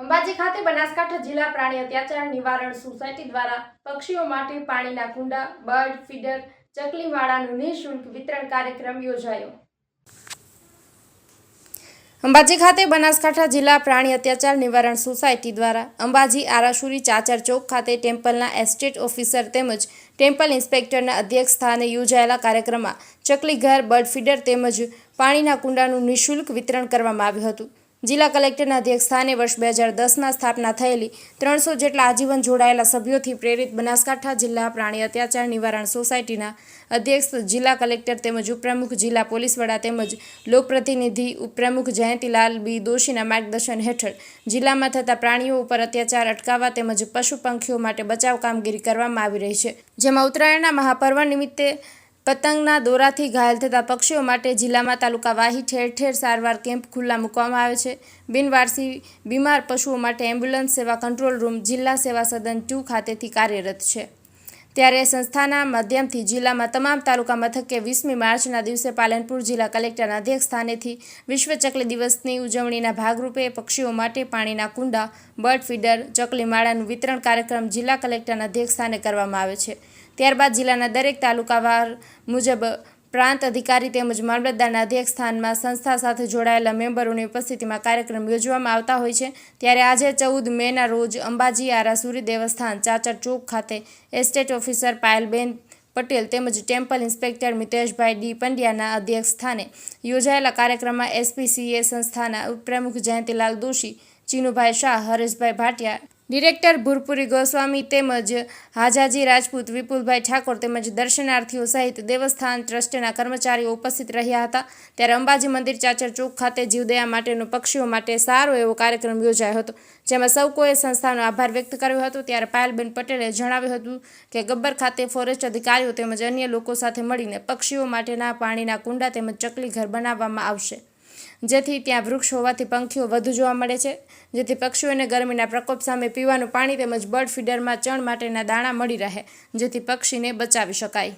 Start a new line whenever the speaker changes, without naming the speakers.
અંબાજી ખાતે બનાસકાંઠા જિલ્લા પ્રાણી અત્યાચાર નિવારણ સોસાયટી દ્વારા પક્ષીઓ માટે પાણીના કુંડા, બર્ડ ફીડર, ચકલીવાળાનું નિઃશુલ્ક વિતરણ કાર્યક્રમ યોજાયો. અંબાજી ખાતે બનાસકાંઠા જિલ્લા પ્રાણી અત્યાચાર નિવારણ સોસાયટી દ્વારા અંબાજી આરાસુરી ચાચર ચોક ખાતે ટેમ્પલના એસ્ટેટ ઓફિસર તેમજ ટેમ્પલ ઇન્સ્પેક્ટરના અધ્યક્ષ સ્થાને યોજાયેલા કાર્યક્રમમાં ચકલી ઘર બર્ડ ફીડર તેમજ પાણીના કુંડાનું નિઃશુલ્ક વિતરણ કરવામાં આવ્યું હતું. જિલ્લા કલેક્ટરના અધ્યક્ષ સ્થાને વર્ષ બે હજાર દસમાં સ્થાપના થયેલી ત્રણસો જેટલા આજીવન જોડાયેલા સભ્યોથી પ્રેરિત બનાસકાંઠા જિલ્લા પ્રાણી અત્યાચાર નિવારણ સોસાયટીના અધ્યક્ષ, જિલ્લા કલેક્ટર તેમજ ઉપપ્રમુખ, જિલ્લા પોલીસ વડા તેમજ લોકપ્રતિનિધિ ઉપપ્રમુખ જયંતિલાલ બી દોશીના માર્ગદર્શન હેઠળ જિલ્લામાં થતા પ્રાણીઓ ઉપર અત્યાચાર અટકાવવા તેમજ પશુ પંખીઓ માટે બચાવ કામગીરી કરવામાં આવી રહી છે. જેમાં ઉત્તરાયણના મહાપર્વ નિમિત્તે પતંગના દોરાથી ઘાયલ થતા પક્ષીઓ માટે જિલ્લામાં તાલુકા વાહી ઠેર ઠેર સારવાર કેમ્પ ખુલ્લા મૂકવામાં આવે છે. બિનવારસી બીમાર પશુઓ માટે એમ્બ્યુલન્સ સેવા કંટ્રોલ રૂમ જિલ્લા સેવા સદન ટુ ખાતેથી કાર્યરત છે. ત્યારે સંસ્થાના માધ્યમથી જિલ્લામાં તમામ તાલુકા મથકે વીસમી માર્ચના દિવસે પાલનપુર જિલ્લા કલેક્ટરના અધ્યક્ષ સ્થાનેથી વિશ્વ ચકલી દિવસની ઉજવણીના ભાગરૂપે પક્ષીઓ માટે પાણીના કુંડા બર્ડ ફીડર ચકલી માળાનું વિતરણ કાર્યક્રમ જિલ્લા કલેક્ટરના અધ્યક્ષ સ્થાને કરવામાં આવે છે. ત્યારબાદ જિલ્લાના દરેક તાલુકાવાર મુજબ પ્રાંત અધિકારી તેમજ મામલતદારના અધ્યક્ષ સ્થાનમાં સંસ્થા સાથે જોડાયેલા મેમ્બરોની ઉપસ્થિતિમાં કાર્યક્રમ યોજવામાં આવતા હોય છે. ત્યારે આજે ચૌદ મેના રોજ અંબાજી આરાસુરી દેવસ્થાન, ચાચર ચોક ખાતે એસ્ટેટ ઓફિસર પાયલબેન પટેલ તેમજ ટેમ્પલ ઇન્સ્પેક્ટર મિતેશભાઈ ડી પંડ્યાના અધ્યક્ષ સ્થાને યોજાયેલા કાર્યક્રમમાં એસપીસીએ સંસ્થાના ઉપપ્રમુખ જયંતિલાલ દોશી, ચીનુભાઈ શાહ, હરેશભાઈ ભાટિયા ડિરેક્ટર ભૂરપુરી ગોસ્વામી તેમજ હાજાજી રાજપૂત વિપુલભાઈ ઠાકોર તેમજ દર્શનાર્થીઓ સહિત દેવસ્થાન ટ્રસ્ટના કર્મચારીઓ ઉપસ્થિત રહ્યા હતા. ત્યારે અંબાજી મંદિર ચાચર ચોક ખાતે જીવદયા માટેનો પક્ષીઓ માટે સારો એવો કાર્યક્રમ યોજાયો હતો, જેમાં સૌ કોઈએ સંસ્થાનો આભાર વ્યક્ત કર્યો હતો. ત્યારે પાયલબેન પટેલે જણાવ્યું હતું કે ગબ્બર ખાતે ફોરેસ્ટ અધિકારીઓ તેમજ અન્ય લોકો સાથે મળીને પક્ષીઓ માટેના પાણીના કુંડા તેમજ ચકલી ઘર બનાવવામાં આવશે. જેથી ત્યાં વૃક્ષ હોવાથી પંખીઓ વધુ જોવા મળે છે. જેથી પક્ષીઓને ગરમીના પ્રકોપ સામે પીવાનું પાણી તેમજ બર્ડ ફીડરમાં ચણ માટેના દાણા મળી રહે, જેથી પક્ષીને બચાવી શકાય.